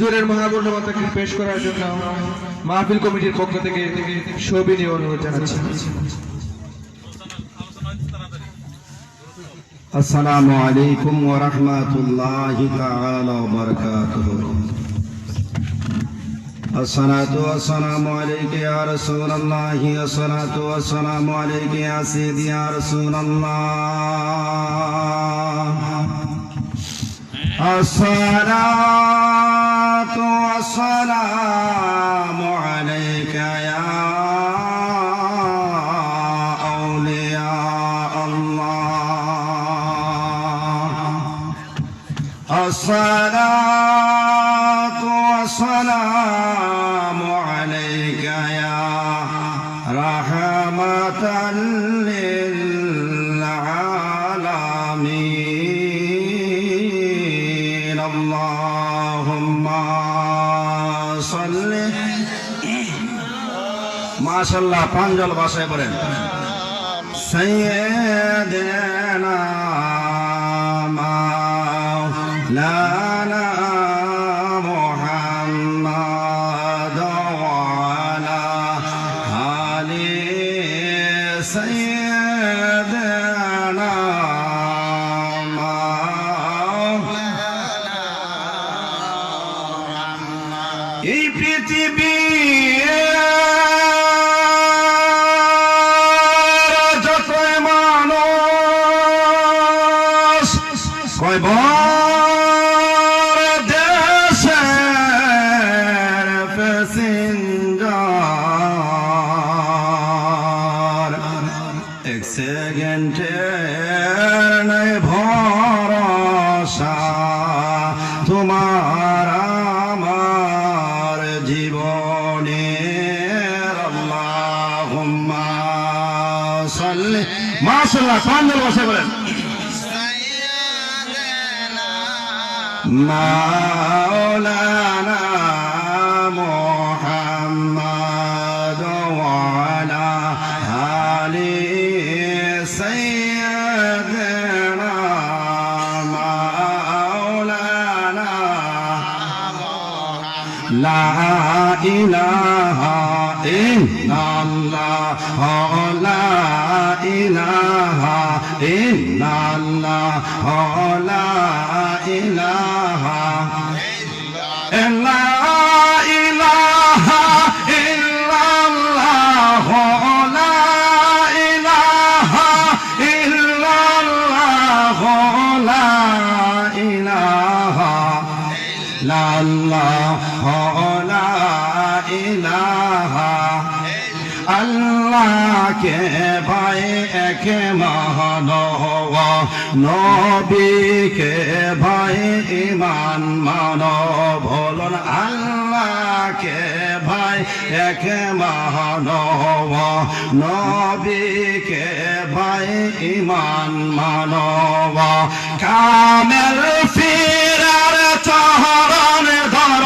হুজুরের মহাবুল মাতাকে পেশ করার জন্য মাহফিল কমিটির পক্ষ থেকে সবিনীয় অনুরোধ জানাচ্ছি। আসসালামু আলাইকুম ওয়া রাহমাতুল্লাহি তাআলা ওয়া বারাকাতুহু। আসসালাতু ওয়াসসালামু আলাইকা ইয়া রাসূলুল্লাহ আসসালাতু ওয়াসসালামু আলাইকা ইয়া সাইয়্যিদি ইয়া রাসূলুল্লাহ। আসসালাম। الصلاة والسلام عليك يا أولياء الله الصلاة والسلام মাশাল্লাহ পাঞ্জল বাসায় বলেন সৈয়দেনা মাওলানা সন্দেল বসে বলেন মাওলানা মোহাম্মদ ওয়ালা আলী সাইয়্যিদনা মাওলানা লা ইলাহা ইল্লাল্লাহ লা ইলাহা لا إله إلا إله إلا الله لا إله إلا الله لا إله لا الله لا إله الله کے بھائی کے مہانو নবীকে ভাই ইমান মানব বলুন আল্লাহকে ভাই একে মানব। নবীকে ভাই ইমান মানব কামেল ফিরার চহরণ ধর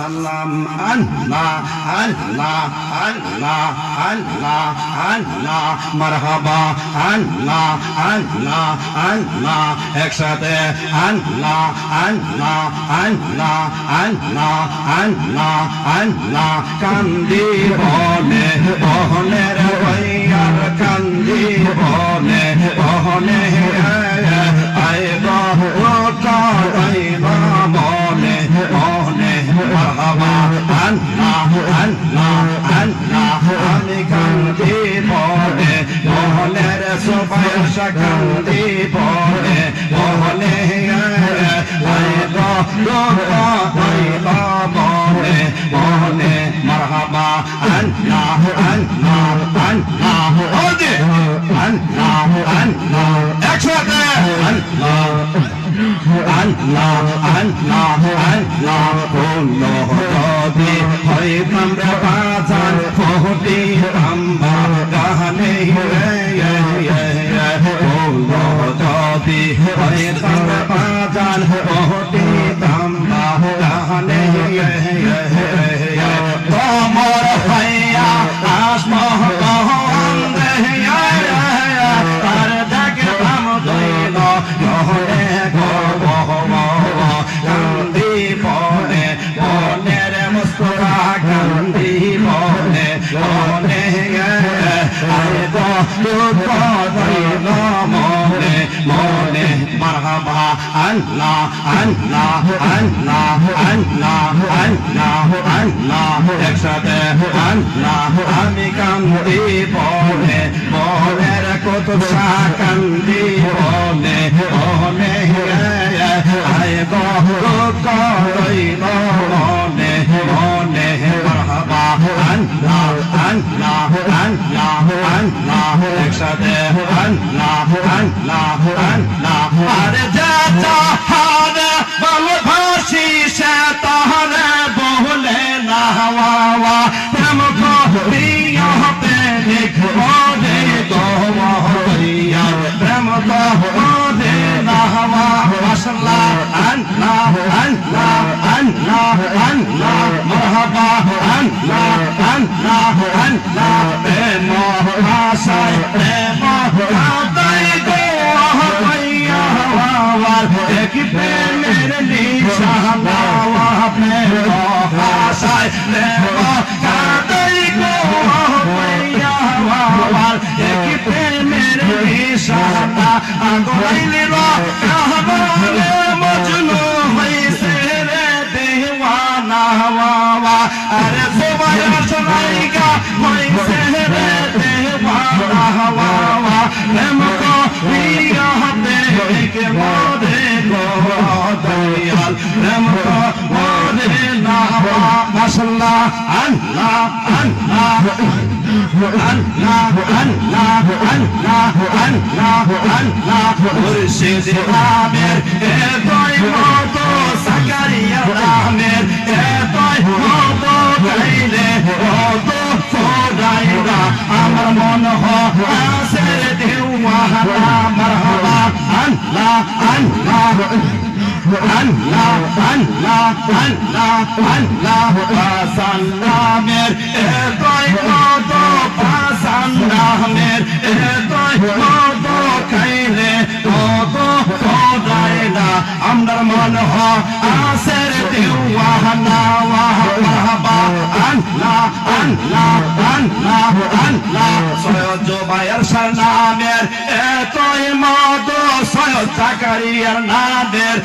ওয়াসাল্লাম আল্লাহ আল্লাহ আল্লাহ আল্লাহ আল্লাহ। মারহাবা, আল্লাহ আল্লাহ আল্লাহ। একসাথে আল্লাহ আল্লাহ আল্লাহ আল্লাহ আল্লাহ আল্লাহ। কান্দি বলে বহনের ভাইয়ার কান্দি বলে বহনে আল্লাহ আল্লাহ আমি কান্দি বলে বহনের সুপায়স কান্দি আইব মনে মনে মারহাবা আল্লাহ আল্লাহ আল্লাহ আল্লাহ আল্লাহ একসাথে আল্লাহ আল্লাহ আল্লাহ আল্লাহ কোন নবী হইতাম রে বাজান ফোটে আম্বা গানে বলো যদি হয় তার আল্লাহ আল্লাহ আল্লাহ আল্লাহ আল্লাহ আল্লাহ একসাথে আল্লাহ আমি কান্দি বনে বনের কত কান্দি বনে বনে আয় গো কইল মনে মনে মারহাবা। আল্লাহ আল্লাহ আল্লাহ আল্লাহ, একসাথে আল্লাহ আল্লাহ আল্লাহ। আরে যা চাহারে ভালোবাসি সে তাহলে বলে না হওয়া প্রেম করিয়া প্রেমে ঘরে দোয়া প্রেম করে না হওয়া মাশাল্লাহ আল্লাহ আল্লাহ আল্লাহ আল্লাহ মারহাবা আল্লাহ আল্লাহ আল্লাহ প্রেম আশায় প্রেম আদায় গো হইয়া হওয়ার এক প্রেমের নিশানা প্রেম আশায় প্রেম নিশানা আগুনাইলে কাহবালে মজনু হইছে রে দেওয়ানা হওয়া। আরে সবাই শোনাইগা হইছে রে দেওয়ানা হওয়া। প্রেম কো প্রিয় হতে কে মোদে গো দয়াল। প্রেম কো মোদে না মাশাল্লাহ, আল্লাহ আল্লাহ। মুর্শিদ রামের এতই মত সাকারিয়া রামের এতই মত গাইলে কত ফোরাইরা আমার মন হাসে দেওয়ানা মারহাবা আল্লাহ আল্লাহ আল্লাহ আল্লাহ আল্লাহ আল্লাহ সাল্লামের এতই মত সাল্লামের এতই মত খাইলে কত মন হ আসের দেওয়ানা মারহাবা আল্লাহ আল্লাহ আল্লাহ আল্লাহ সৈয়দ জুবাইর সালামের এতই মত সৈয়দ জাকারিয়ার নামের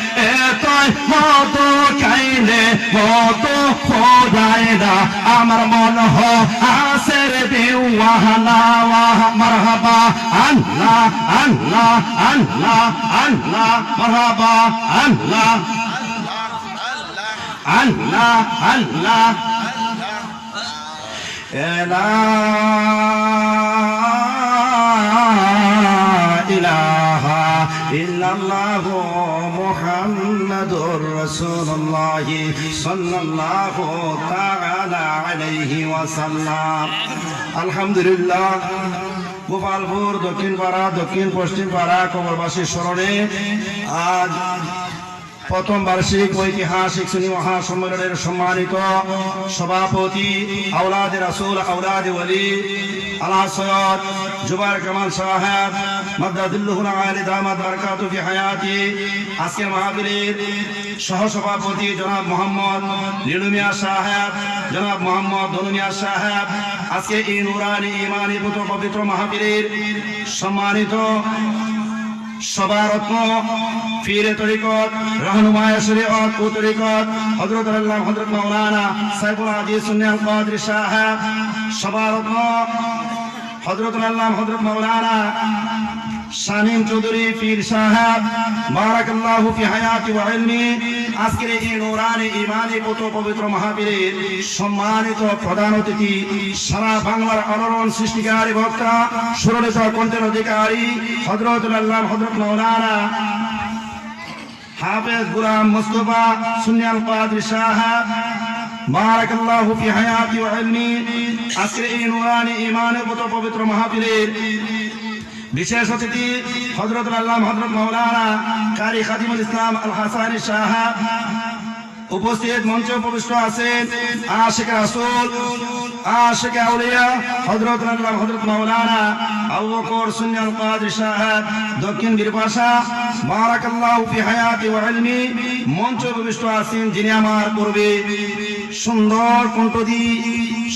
এতই মত খাইলে মত খোদায় না আমার মন হ ওয়াহলা ওয়াহ মারহাবা আল্লাহ আল্লাহ আল্লাহ আল্লাহ মারহাবা আল্লাহ আল্লাহ আল্লাহ লা محمد رسول الله صلى الله تعالى عليه وسلم الحمد لله গোপালপুর দক্ষিণ পাড়া দক্ষিণ পশ্চিম পাড়া কবরবাসী স্মরণে আজ প্রথম বার্ষিক ঐতিহাসিক শ্রেণী মহাসম্মেলনের সম্মানিত সভাপতি আউলাদ রাসুল আউলাদ ওলি আল্লাহ সৈয়দ জুবাইর কামাল সাহেব মদাদুল্লাহুল আলী দামাদ বারকাতু ফি হায়াতি। আজকের মাহফিলের সহসভাপতি জনাব মোহাম্মদ লিলু মিয়া সাহেব, জনাব মোহাম্মদ ধনু মিয়া সাহেব, আজকে এই নুরানি ইমানি পুত্র পবিত্র মাহফিলের সম্মানিত সবারত্ন ফিরে হযরত আল্লাহ হযরত মাওলানা শামীম চৌধুরী পীর সাহেব, বারাকাল্লাহু ফি হায়াতি ওয়া ইলমি, আজকের এই নূরানি ইমানি পুত্র পবিত্র মহাবীরের সম্মানিত প্রধান অতিথি, সারা বাংলার আলোড়ন সৃষ্টিকারী বক্তা, সুরলিত কণ্ঠের অধিকারী হযরতুল আল্লাহ হযরত মাওলানা হাফেজ গুলাম মুস্তফা সুনিয়াল কাদরি সাহেব বারাক আল্লাহু ফি হায়াতি ওয়া ইলমি আজকের এই নুরানি ঈমানের কত পবিত্র মাহফিলের বিশেষ অতিথি হযরত আল্লাহ হযরত মাওলানা কারি খাদিমুল ইসলাম আল হাসানি সাহাব উপস্থিত মঞ্চে উপবিষ্ট আছেন আশেখ রাসূল আশেখ আউলিয়া, হযরত আল্লাহ হযরত মাওলানা আবু বকর সুন্নাল কাদের সাহেব, দক্ষিণ বীরপাশা বারাকাল্লাহু ফি হায়াতি ওয়া ইলমি, মঞ্চে উপবিষ্ট আছেন যিনি আমার পূর্বে। সুন্দর কণ্ঠ দিয়ে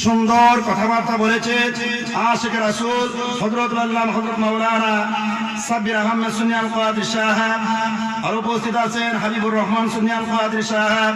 সুন্দর কথাবার্তা বলেছে আশেখ রাসূল, হযরত আল্লাহ হযরত মাওলানা সাব্বির আহমেদ সুন্নাল কাদের সাহেব। আর উপস্থিত আছেন হাবিবুর রহমান সুনিয়াল কাদের সাহেব।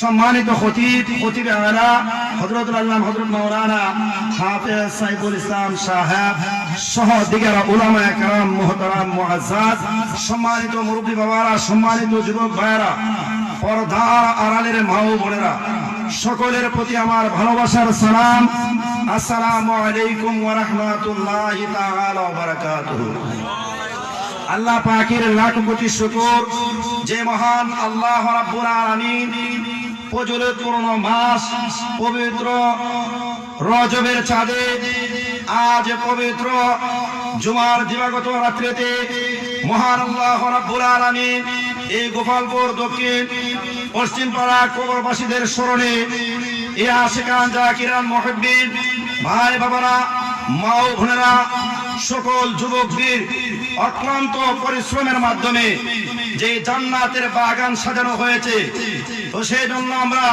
সম্মানিত খতিব খতিব আলা হজরতুল আল্লাহ হজরত মাওলানা হাফেজ সাইফুল ইসলাম সাহেব, সহ দিগারা উলামা একরাম, মুহতারাম, মুআজ্জাজ, সম্মানিত মুরব্বী বাবারা, সম্মানিত যুবক ভাইয়েরা, পর্দার আড়ালের মা ও বোনেরা, সকলের প্রতি আমার ভালোবাসার সালাম। আসসালামু আলাইকুম ওয়া রাহমাতুল্লাহি তাআলা ওয়া বারাকাতুহু। আল্লাহ পাকের লাখ কোটি শুকর। যে মহান আল্লাহ রাব্বুল আলামিন পূর্ণ মাস, পবিত্র রজবের চাঁদে, আজ পবিত্র জুমার দিবাগত রাত্রিতে মহান আল্লাহ রাব্বুল আলামিন এই গোপালপুর দক্ষিণ, পশ্চিম পাড়া কবরবাসীদের স্মরণে এ আশিকান জাকিরান মহব্বিন ভাই বাবারা মা ও সকল যুবকদের অক্লান্ত পরিশ্রমের মাধ্যমে যে জান্নাতের বাগান সাজানো হয়েছে তো সেই জন্য আমরা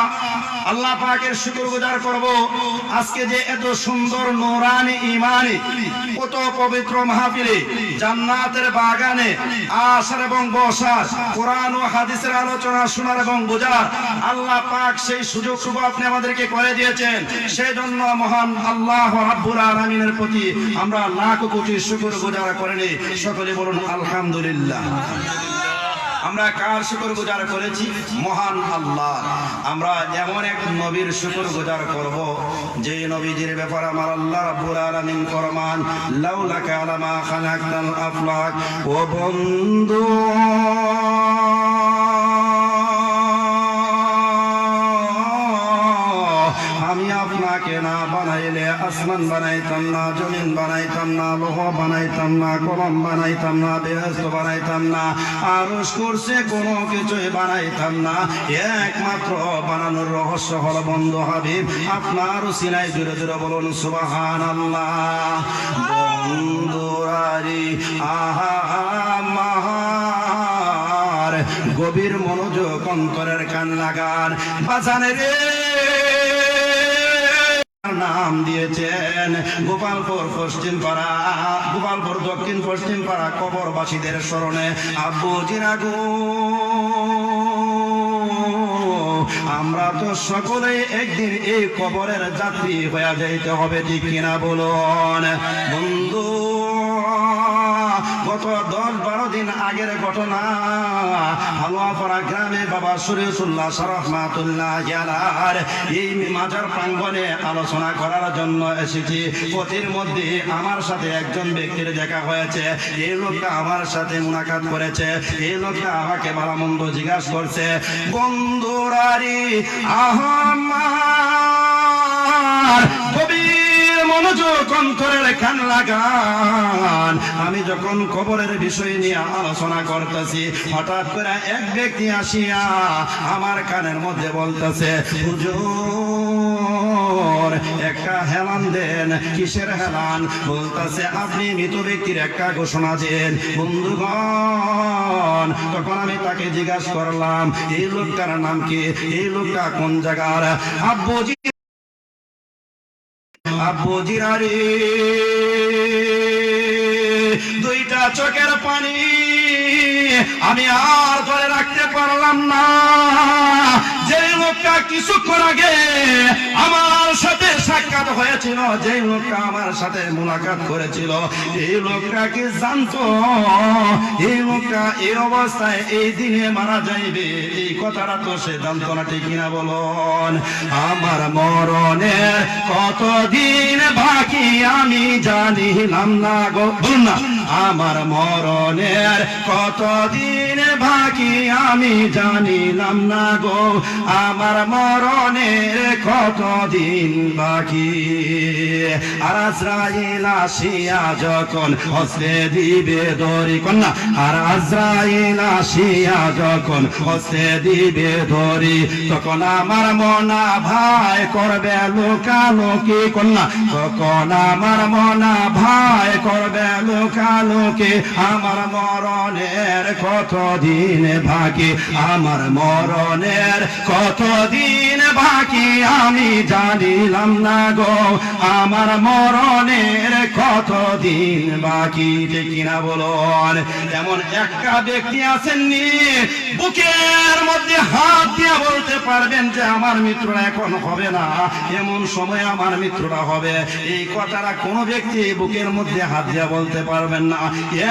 আল্লাহ পাকের শুকর গুজার করব। আজকে যে এত সুন্দর নোরানি ইমানি কত পবিত্র মাহফিলে, জান্নাতের বাগানে আসার এবং বসার, কোরআন ও হাদিসের আলোচনা শোনার এবং বোঝার, আল্লাহ পাক সেই সুযোগ সুযোগ আপনি আমাদেরকে করে দিয়েছেন। সেই জন্য মহান আল্লাহ রাব্বুল আলামিনের প্রতি আমরা লাখ কোটি শুকর গুজার করে নিই সকলে বলুন, আলহামদুলিল্লাহ। আমরা কার শুকর গুজার করেছি? মহান আল্লাহ। আমরা এমন এক নবীর শুকর গুজার করব, যে নবীজির ব্যাপারে আমার আল্লাহ রাব্বুল আলামিন ফরমান, লাউলাকা আলামা খালাকতাল আফলাক। ও বন্ধু! আসমান বানাইতাম না, জমিন বানাইতাম না, লোহ বানাইতাম না, কলম বানাইতাম না, বেহস্ত বানাইতাম না আরস করছে কোনো কিছুই বানাইতাম না। একমাত্র বানানোর রহস্য হল, বন্ধু হাবিব, আপনার সিনাই জুড়ে জুড়ে বলুন সুবাহান আল্লাহ বন্ধুরারি আহা গভীর মনোযোগ অন্তরের কান লাগান। বাজানে রে। নাম দিয়েছেন গোপালপুর পশ্চিম পাড়া, গোপালপুর দক্ষিণ পশ্চিম পাড়া কবরবাসীদের স্মরণে, আব্বু জিরাগু আমরা তো সকলে একদিন এই কবরের যাত্রী হয়ে যাইতে হবে, ঠিক কিনা বলুন। বন্ধু গত দশ বারো দিন আগের ঘটনা। হালুয়াপাড়া গ্রামে বাবা সুরেশুল্লাহ সরহমাতুল্লাহ গেলার এই মাজার প্রাঙ্গনে আলোচনা করার জন্য এসেছি। পথের মধ্যে আমার সাথে একজন ব্যক্তির দেখা হয়েছে। এই লোকটা আমার সাথে মুলাকাত করেছে। এই লোকটা আমাকে ভালো মন্দ জিজ্ঞাসা করছে, বন্ধুরারি আহমার মনোযোগ অন্তরের খান লাগান, আমি যখন কবরের বিষয় নিয়ে আলোচনা করতেছি, হঠাৎ করে এক ব্যক্তি আসিয়া আমার কানের মধ্যে বলতেছে একটা হেলান দেন, কিসের হেলান? বলতেছে, আপনি মৃত ব্যক্তির একটা ঘোষণা দেন, বন্ধুগণ। তখন আমি তাকে জিজ্ঞাসা করলাম, এই লোকটার নাম কি? এই লোকটা কোন জায়গার? আব্বুজি আব্বু জিরারে দুইটা চোখের পানি আমি আর ধরে রাখতে পারলাম না। যে লোকটা কিছুক্ষণ আগে আমার সাথে সাক্ষাৎ হয়েছিল যে লোকটা আমার সাথে মোলাকাত করেছিল, এই লোকটা কি জানতো? এই লোকটা এই অবস্থায় এই দিনে মারা যাইবে, এই কথাটা তো সে জানতো না, ঠিক কিনা বলুন? আমার মরণের কতদিন বাকি আমি জানিলাম না গো। না। আমার মরণের কতদিন বাকি আমি জানিলাম না গো। আমার মরণের কতদিন বাকি? আর আজরাইল আসিয়া যখন হস্তে দিবে দড়ি কন্যা, আর আজরাইল আসিয়া যখন হস্তে দিবে দড়ি, তখন আমার মনা ভাই করবে লোকালোকি কন্যা, তখন আমার মনা ভাই করবে লোকালোকি আমার মরণের কতদিন বাকি? আমার মরণের কতদিন বাকি? আমি জানিলাম না গো, আমার মরণের কতদিন বাকি? ঠিক কিনা বলুন। এমন একটা ব্যক্তি আছেননি, বুকের মধ্যে হাত দিয়ে বলতে পারবেন যে আমার মিত্ররা এখন হবে না। এমন সময় আমার মিত্ররা হবে। এই কথাটা কোনো ব্যক্তি বুকের মধ্যে হাত দিয়ে বলতে পারবেন না।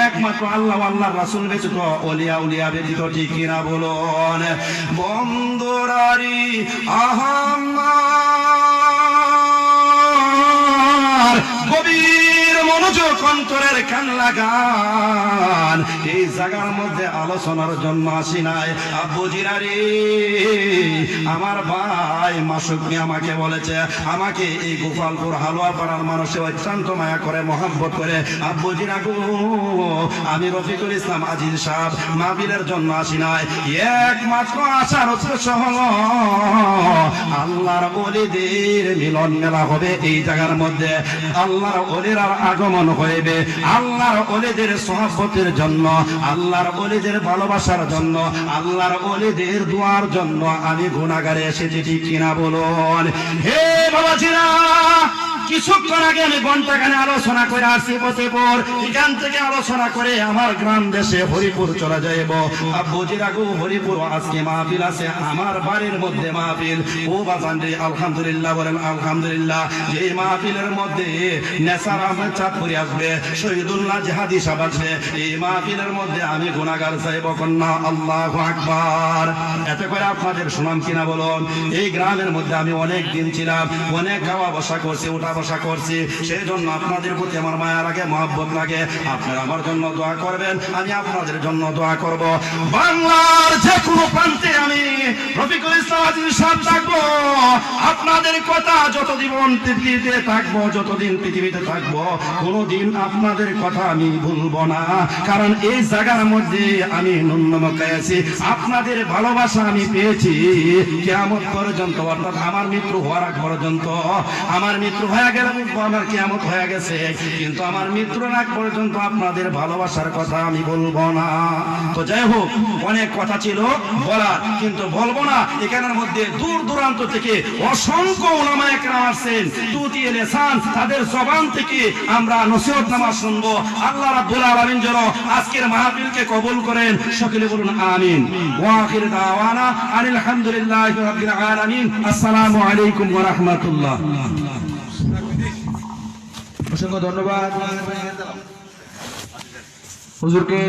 একমাত্র আল্লাহ আল্লাহ রাসুল ব্যতীত অলিয়া উলিয়া ব্যতীত ঠিক কিনা বলুন। বন্দরারি আহাম্মার, গভীর মনোযোগ অন্তরের কান লাগান। এই জায়গার মধ্যে আলোচনার জন্য আসি নাই। আব্বুজিরা আমার ভাই মাসুক আমাকে বলেছে, আমাকে এই গোপালপুর হালুয়া পাড়ার মানুষে অত্যন্ত মায়া করে, মহাব্বত করে আব্বুজিরা গো, আমি রফিকুল ইসলাম আজিজ সাহেব মাহবিলের জন্য আসি নাই। একমাত্র আসার উদ্দেশ্য হলো, আল্লাহর অলিদের মিলন মেলা হবে এই জায়গার মধ্যে। আল্লাহর অলির আগমন হইবে। আল্লাহর ওলিদের সহবতের জন্য, আল্লাহর ওলিদের ভালোবাসার জন্য, আল্লাহর ওলিদের দোয়ার জন্য আমি গুণাগারে এসেছি, ঠিক কিনা বলুন? হে বাবাজিরা কিছুক্ষণ আগে আমি ঘন্টাখানে আলোচনা করে আসছি ফতেপুর এখান থেকে আলোচনা করে আমার গ্রাম দেশে হরিপুর চলে যাইব। আব্বুজিরা গো হরিপুর, আজকে মাহফিল আছে, আমার বাড়ির মধ্যে মাহফিল। ও বাজান রে, আলহামদুলিল্লাহ বলেন, আলহামদুলিল্লাহ। যে মাহফিলের মধ্যে নেসার আহমেদ চাঁদপুরি আসবে, শহীদুল্লাহ জাহাদি সাহেব আসবে। এই মাহফিলের মধ্যে আমি গুণাগার চাইব কন্যা, আল্লাহ আকবার। এতে করে আপনাদের সুনাম কিনা বলুন? এই গ্রামের মধ্যে আমি অনেক দিন ছিলাম, অনেক খাওয়া বসা করছি উঠা বসা করছি সেই জন্য আপনাদের প্রতি আমার মায়া লাগে মহাব্বত লাগে। আপনারা আমার জন্য দোয়া করবেন, আমি আপনাদের জন্য দোয়া করব। বাংলার যে কোনো প্রান্তে আমি রফিকুল ইসলাম সাহেব থাকব। আপনাদের কথা যত জীবন পৃথিবীতে থাকব, যতদিন পৃথিবীতে থাকব, কোনোদিন আপনাদের কথা আমি ভুলবো না। কারণ এই জায়গার মধ্যে আমি ন্যূনমকায় আছি আপনাদের ভালোবাসা আমি পেয়েছি। কেমন পর্যন্ত, অর্থাৎ আমার মৃত্যু হওয়ার পর্যন্ত, আমার মৃত্যু হয়ে গেলে আমার কেমন হয়ে গেছে। কিন্তু আমার মৃত্যুর আগ পর্যন্ত আপনাদের ভালোবাসার কথা আমি বলব না। তো যাই হোক, অনেক কথা ছিল বলার, কিন্তু বলব না, এখানের মধ্যে দূর দূরান্ত থেকে অসংখ্য ওলামায়ে কেরাম আসছেন। তুতি লেসান তাদের জবান থেকে আমরা নসিহত নামাজ শুনব। আল্লাহ রাব্বুল আলামিন যেন আজকের মাহফিলকে কবুল করেন। সকলে বলুন আমিন। ওয়া আখির দাওয়ানা আনিল হামদুলিল্লাহি রাব্বিল আলামিন। আসসালামু আলাইকুম ওয়া রাহমাতুল্লাহ। অসংখ্য ধন্যবাদ। হুজুরকে